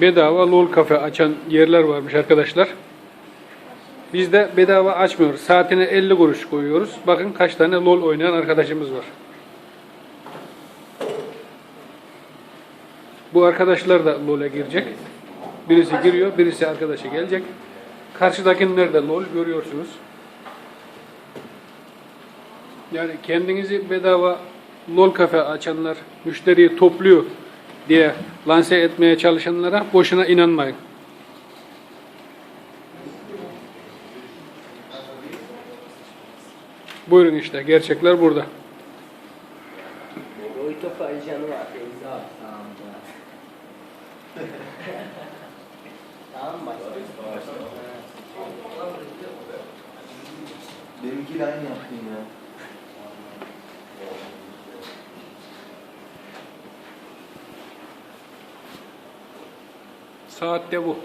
bedava lol kafe açan yerler varmış arkadaşlar. Biz de bedava açmıyoruz. Saatine 50 kuruş koyuyoruz. Bakın kaç tane lol oynayan arkadaşımız var. Bu arkadaşlar da LoL'e girecek. Birisi giriyor, birisi arkadaşı gelecek. Karşıdakiler de LoL görüyorsunuz. Yani kendinizi bedava LoL kafe açanlar, müşteriyi topluyor diye lanse etmeye çalışanlara boşuna inanmayın. Buyurun işte, gerçekler burada. Benimkiyle aynı yaptın ya. Saatte bu.